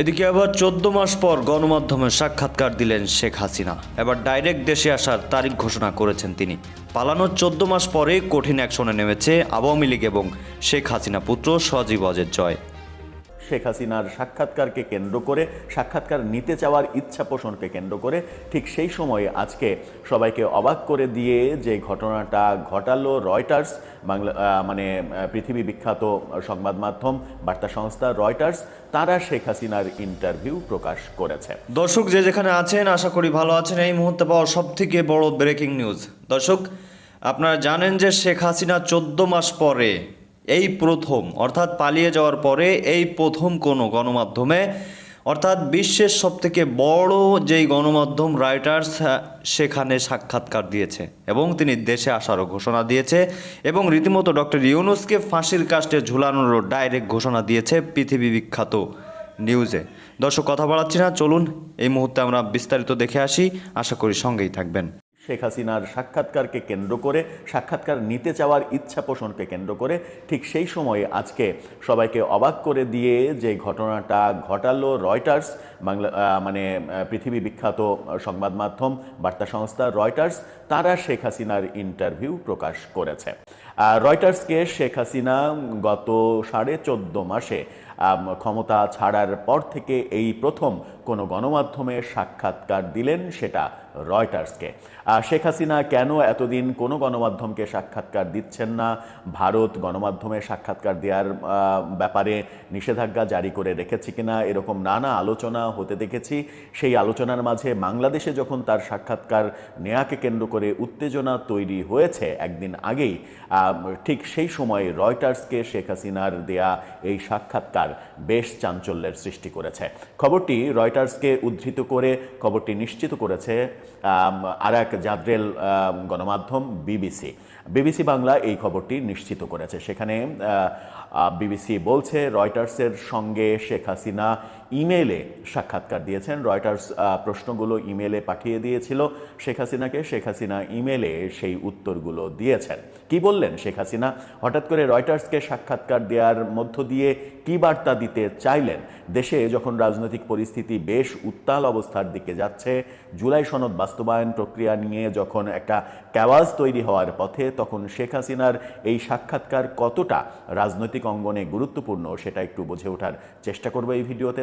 এদিকে আবার চোদ্দ মাস পর গণমাধ্যমে সাক্ষাৎকার দিলেন শেখ হাসিনা। এবার ডাইরেক্ট দেশে আসার তারিখ ঘোষণা করেছেন তিনি। পালানোর চোদ্দ মাস পরে কঠিন অ্যাকশনে নেমেছে আওয়ামী লীগ এবং শেখ হাসিনা পুত্র সজীব অজের জয়। শেখ হাসিনার সাক্ষাৎকারকে কেন্দ্র করে, সাক্ষাৎকার নিতে চাওয়ার ইচ্ছা পোষণকে কেন্দ্র করে, ঠিক সেই সময়ে আজকে সবাইকে অবাক করে দিয়ে যে ঘটনাটা ঘটালো রয়টার্স বাংলা মানে পৃথিবী বিখ্যাত সংবাদ মাধ্যম, বার্তা সংস্থা রয়টার্স, তারা শেখ হাসিনার ইন্টারভিউ প্রকাশ করেছে। দর্শক, যে যেখানে আছেন, আশা করি ভালো আছেন। এই মুহূর্তে পাওয়া সব থেকে বড় ব্রেকিং নিউজ। দর্শক, আপনারা জানেন যে শেখ হাসিনা চোদ্দ মাস পরে, এই প্রথম, অর্থাৎ পালিয়ে যাওয়ার পরে, এই প্রথম কোনো গণমাধ্যমে অর্থাৎ বিশ্বের সবথেকে বড় যেই গণমাধ্যম রাইটার্স সেখানে সাক্ষাৎকার দিয়েছে এবং তিনি দেশে আসারও ঘোষণা দিয়েছে এবং রীতিমতো ডক্টর ইউনুসকে ফাঁসির কাস্টে ঝুলানোরও ডাইরেক্ট ঘোষণা দিয়েছে পৃথিবী বিখ্যাত নিউজে। দর্শক, কথা বলাচ্ছি না, চলুন এই মুহূর্তে আমরা বিস্তারিত দেখে আসি। আশা করি সঙ্গেই থাকবেন। শেখ হাসিনার সাক্ষাৎকারকে কেন্দ্র করে, সাক্ষাৎকার নিতে চাওয়ার ইচ্ছা পোষণকে কেন্দ্র করে, ঠিক সেই সময়ে আজকে সবাইকে অবাক করে দিয়ে যে ঘটনাটা ঘটালো রয়টার্স, বাংলা মানে পৃথিবী বিখ্যাত সংবাদ মাধ্যম, বার্তা সংস্থা রয়টার্স, তারা শেখ হাসিনার ইন্টারভিউ প্রকাশ করেছে। রয়টার্সকে শেখ হাসিনা গত সাড়ে চোদ্দ মাসে ক্ষমতা ছাড়ার পর থেকে এই প্রথম কোনো গণমাধ্যমে সাক্ষাৎকার দিলেন সেটা রয়টার্সকে। শেখ হাসিনা কেন এতদিন কোনো গণমাধ্যমকে সাক্ষাৎকার দিচ্ছেন না? ভারত গণমাধ্যমে সাক্ষাৎকার দেওয়ার ব্যাপারে নিষেধাজ্ঞা জারি করে রেখেছে কিনা, এরকম নানা আলোচনা হতে দেখেছি। সেই আলোচনার মাঝে বাংলাদেশে যখন তার সাক্ষাৎকার নেয়াকে কেন্দ্র করে উত্তেজনা তৈরি হয়েছে একদিন আগেই ঠিক সেই সময়ে রয়টার্সকে শেখ হাসিনার দেয়া এই সাক্ষাৎকার বেশ চাঞ্চল্যের সৃষ্টি করেছে। খবরটি রয়টার্সকে উদ্ধৃত করে, খবরটি নিশ্চিত করেছে আর এক জাদ্রেল গণমাধ্যম বিবিসি। বিবিসি বাংলা এই খবরটি নিশ্চিত করেছে। সেখানে বিবিসি বলছে, রয়টার্সের সঙ্গে শেখ হাসিনা ইমেলে সাক্ষাৎকার দিয়েছেন। রয়টার্স প্রশ্নগুলো ইমেলে পাঠিয়ে দিয়েছিল শেখ হাসিনাকে। শেখ হাসিনা ইমেলে সেই উত্তরগুলো দিয়েছেন। কি বললেন শেখ হাসিনা? হঠাৎ করে রয়টার্সকে সাক্ষাৎকার দেওয়ার মধ্য দিয়ে কি বার্তা দিতে চাইলেন? দেশে যখন রাজনৈতিক পরিস্থিতি বেশ উত্তাল অবস্থার দিকে যাচ্ছে, জুলাই সনদ বাস্তবায়ন প্রক্রিয়া নিয়ে যখন একটা ক্যাওয়াজ তৈরি হওয়ার পথে, তখন শেখ হাসিনার এই সাক্ষাৎকার কতটা রাজনৈতিক অঙ্গনে গুরুত্বপূর্ণ সেটা একটু বুঝে ওঠার চেষ্টা করব এই ভিডিওতে।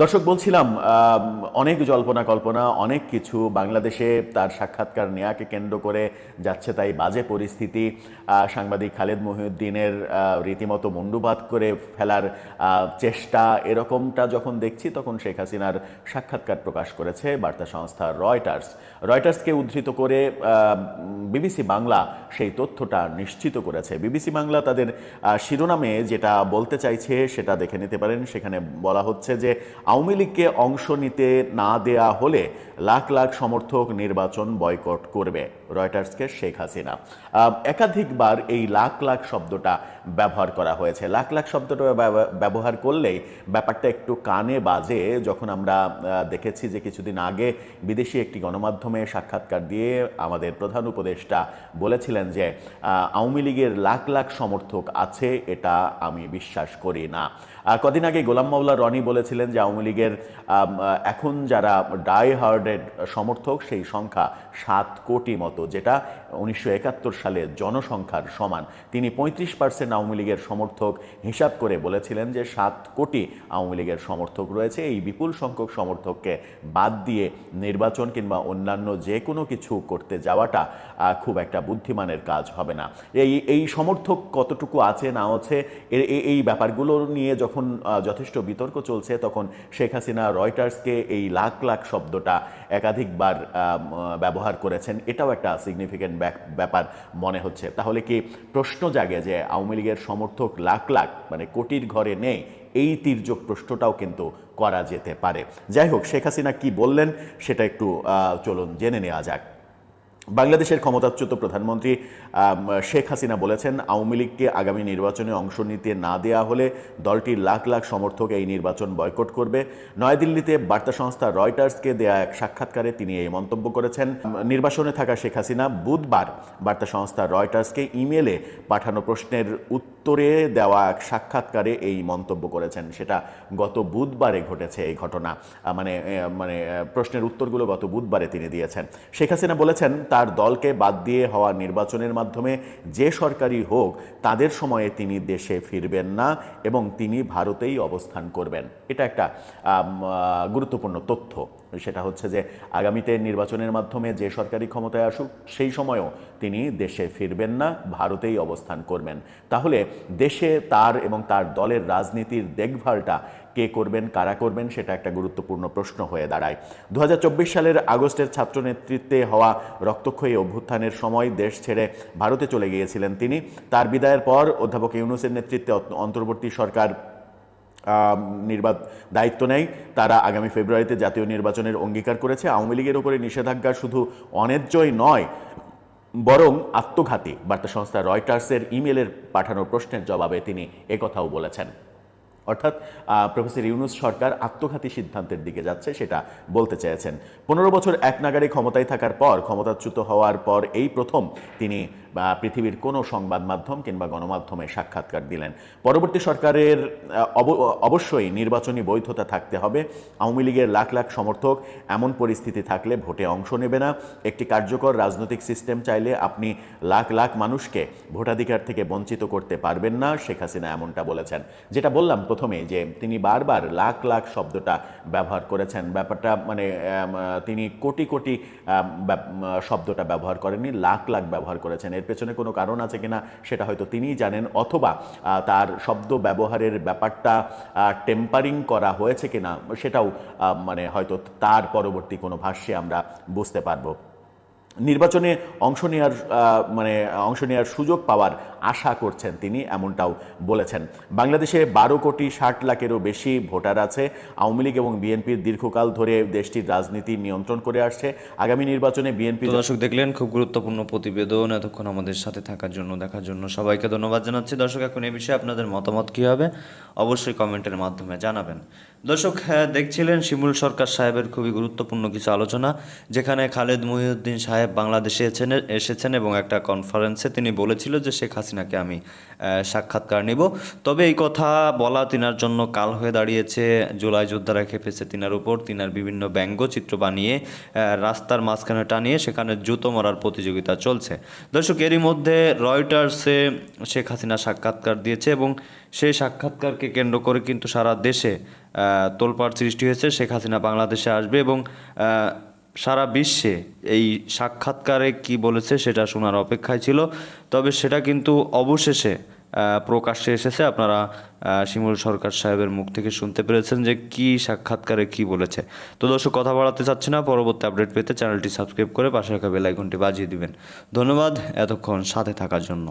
দর্শক, বলছিলাম অনেক জল্পনা কল্পনা, অনেক কিছু। বাংলাদেশে তার সাক্ষাৎকার নেয়াকে কেন্দ্র করে যাচ্ছে তাই বাজে পরিস্থিতি। সাংবাদিক খালেদ মহিউদ্দিনের রীতিমতো মুন্ডুপাত করে ফেলার চেষ্টা এরকমটা যখন দেখছি, তখন শেখ হাসিনার সাক্ষাৎকার প্রকাশ করেছে বার্তা সংস্থা রয়টার্স। রয়টার্সকে উদ্ধৃত করে বিবিসি বাংলা সেই তথ্যটা নিশ্চিত করেছে। বিবিসি বাংলা তাদের শিরোনামে যেটা বলতে চাইছে সেটা দেখে নিতে পারেন। সেখানে বলা হচ্ছে যে আওয়ামী লীগকে অংশ নিতে না দেয়া হলে লাখ লাখ সমর্থক নির্বাচন বয়কট করবে। রয়টার্সকে শেখ হাসিনা। একাধিকবার এই লাখ লাখ শব্দটা ব্যবহার করা হয়েছে। লাখ লাখ শব্দটা ব্যবহার করলেই ব্যাপারটা একটু কানে বাজে। যখন আমরা দেখেছি যে কিছুদিন আগে বিদেশি একটি গণমাধ্যমে সাক্ষাৎকার দিয়ে আমাদের প্রধান উপদেষ্টা বলেছিলেন যে আওয়ামী লীগের লাখ লাখ সমর্থক আছে, এটা আমি বিশ্বাস করি না। আর কদিন আগে গোলাম মাওলা রনি বলেছিলেন যে, আওয়ামী লীগের এখন যারা ডাই হার্ডেড সমর্থক, সেই সংখ্যা সাত কোটি মতো। যেটা উনিশশো একাত্তর সালে জনসংখ্যার সমান। তিনি পঁয়ত্রিশ পার্সেন্ট আওয়ামী লীগের সমর্থক হিসাব করে বলেছিলেন যে সাত কোটি আওয়ামী লীগের সমর্থক রয়েছে। এই বিপুল সংখ্যক সমর্থককে বাদ দিয়ে নির্বাচন কিংবা অন্যান্য যে কোনো কিছু করতে যাওয়াটা খুব একটা বুদ্ধিমানের কাজ হবে না। এই এই সমর্থক কতটুকু আছে, না আছে এই ব্যাপারগুলো নিয়ে যখন যথেষ্ট বিতর্ক চলছে, তখন শেখ হাসিনা রয়টার্সকে এই লাখ লাখ শব্দটা একাধিকবার ব্যবহার করেছেন। এটাও একটা সিগনিফিক্যান্ট ব্যাপার মনে হচ্ছে। তাহলে কি প্রশ্ন জাগে যে আওয়ামী লীগের সমর্থক লাখ লাখ মানে কোটির ঘরে নেই, এই তির্যক প্রশ্নটাও কিন্তু করা যেতে পারে। যাই হোক, শেখ হাসিনা কি বললেন সেটা একটু চলুন জেনে নেওয়া যাক। বাংলাদেশের ক্ষমতাচ্যুত প্রধানমন্ত্রী শেখ হাসিনা বলেছেন আওয়ামী লীগকে আগামী নির্বাচনে অংশ নিতে না দেয়া হলে দলটির লাখ লাখ সমর্থক এই নির্বাচন বয়কট করবে। নয়াদিল্লিতে বার্তা সংস্থা রয়টার্সকে দেয়া এক সাক্ষাৎকারে তিনি এই মন্তব্য করেছেন। উম, নির্বাসনে থাকা শেখ হাসিনা বুধবার বার্তা সংস্থা রয়টার্সকে ইমেলে পাঠানো প্রশ্নের উত্তরে দেওয়া এক সাক্ষাৎকারে এই মন্তব্য করেছেন। সেটা গত বুধবারে ঘটেছে এই ঘটনা। মানে মানে প্রশ্নের উত্তরগুলো গত বুধবারে তিনি দিয়েছেন। শেখ হাসিনা বলেছেন তার দলকে বাদ দিয়ে হওয়া নির্বাচনের মাধ্যমে যে সরকারি হোক, তাদের সময়ে তিনি দেশে ফিরবেন না এবং তিনি ভারতেই অবস্থান করবেন। এটা একটা গুরুত্বপূর্ণ তথ্য। সেটা হচ্ছে যে আগামীতে নির্বাচনের মাধ্যমে যে সরকারি ক্ষমতায় আসুক, সেই সময়ও তিনি দেশে ফিরবেন না, ভারতেই অবস্থান করবেন। তাহলে দেশে তার এবং তার দলের রাজনীতির দেখভালটা কে করবেন, কারা করবেন, সেটা একটা গুরুত্বপূর্ণ প্রশ্ন হয়ে দাঁড়ায়। দু হাজার চব্বিশ সালের আগস্টের ছাত্র নেতৃত্বে হওয়া রক্তক্ষয়ী অভ্যুত্থানের সময় দেশ ছেড়ে ভারতে চলে গিয়েছিলেন তিনি। তার বিদায়ের পর অধ্যাপক ইউনুসের নেতৃত্বে অন্তর্বর্তী সরকার নির্বাচ দায়িত্ব নেয়। তারা আগামী ফেব্রুয়ারিতে জাতীয় নির্বাচনের অঙ্গীকার করেছে। আওয়ামী লীগের উপরে নিষেধাজ্ঞা শুধু অন্যায্যই নয়, বরং আত্মঘাতী। বার্তা সংস্থা রয়টার্সের ইমেলের পাঠানো প্রশ্নের জবাবে তিনি একথাও বলেছেন। অর্থাৎ প্রফেসর ইউনুস সরকার আত্মঘাতী সিদ্ধান্তের দিকে যাচ্ছে সেটা বলতে চেয়েছেন। পনেরো বছর এক নাগারে ক্ষমতায় থাকার পর, ক্ষমতাচ্যুত হওয়ার পর এই প্রথম তিনি আহ, পৃথিবীর কোনো সংবাদ মাধ্যম কিংবা গণমাধ্যমে সাক্ষাৎকার দিলেন। পরবর্তী সরকারের অব- অবশ্যই নির্বাচনী বৈধতা থাকতে হবে। আওয়ামী লীগের লাখ লাখ সমর্থক এমন পরিস্থিতি থাকলে ভোটে অংশ নেবে না। একটি কার্যকর রাজনৈতিক সিস্টেম চাইলে আপনি লাখ লাখ মানুষকে ভোটাধিকার থেকে বঞ্চিত করতে পারবেন না শেখ হাসিনা এমনটা বলেছেন। যেটা বললাম প্রথমে যে তিনি বারবার লাখ লাখ শব্দটা ব্যবহার করেছেন। ব্যাপারটা মানে তিনি কোটি কোটি শব্দটা ব্যবহার করেননি লাখ লাখ ব্যবহার করেছেন। এর পেছনে কোনো কারণ আছে কিনা সেটা হয়তো তিনিই জানেন, অথবা তার শব্দ ব্যবহারের ব্যাপারটা টেম্পারিং করা হয়েছে কিনা সেটাও মানে হয়তো তার পরবর্তী কোনো ভাষ্যে আমরা বুঝতে পারব। নির্বাচনে অংশ নেওয়ার মানে অংশ নেওয়ার সুযোগ পাওয়ার আশা করছেন তিনি এমনটাও বলেছেন। বাংলাদেশে বারো কোটি ষাট লাখেরও বেশি ভোটার আছে। আওয়ামী লীগ এবং বিএনপির দীর্ঘকাল ধরে দেশটির রাজনীতি নিয়ন্ত্রণ করে আসছে। আগামী নির্বাচনে বিএনপি দর্শক দেখলেন খুব গুরুত্বপূর্ণ প্রতিবেদন এতক্ষণ আমাদের সাথে থাকার জন্য দেখার জন্য সবাইকে ধন্যবাদ জানাচ্ছি। দর্শক এখন এ বিষয়ে আপনাদের মতামত কী হবে? অবশ্যই কমেন্টের মাধ্যমে জানাবেন। দর্শক হ্যাঁ, দেখছিলেন শিমুল সরকার সাহেবের খুবই গুরুত্বপূর্ণ কিছু আলোচনা যেখানে খালেদ মহিউদ্দিন সাহেব বাংলাদেশে এসেছেন এবং একটা কনফারেন্সে তিনি বলেছিল যে শেখ হাসিনাকে আমি সাক্ষাৎকার নিব। তবে এই কথা বলা তিনার জন্য কাল হয়ে দাঁড়িয়েছে জুলাই যোদ্ধারা খেপেছে তিনার উপর। তিনার বিভিন্ন ব্যঙ্গচিত্র বানিয়ে রাস্তার মাঝখানে টানিয়ে সেখানে জুতো মারার প্রতিযোগিতা চলছে। দর্শক, এরই মধ্যে রয়টার্সে শেখ হাসিনা সাক্ষাৎকার দিয়েছে এবং সেই সাক্ষাৎকারকে কেন্দ্র করে কিন্তু সারা দেশে তোলপাড় সৃষ্টি হয়েছে। শেখ হাসিনা বাংলাদেশে আসবে এবং সারা বিশ্বে এই সাক্ষাৎকারে কি বলেছে সেটা শোনার অপেক্ষায় ছিল। তবে সেটা কিন্তু অবশেষে প্রকাশ্যে এসেছে। আপনারা শিমুল সরকার সাহেবের মুখ থেকে শুনতে পেরেছেন যে কি সাক্ষাৎকারে কি বলেছে। তো দর্শক, কথা বাড়াতে চাচ্ছি না। পরবর্তী আপডেট পেতে চ্যানেলটি সাবস্ক্রাইব করে পাশে রাখা বেল আইকনটি বাজিয়ে দিবেন। ধন্যবাদ এতক্ষণ সাথে থাকার জন্য।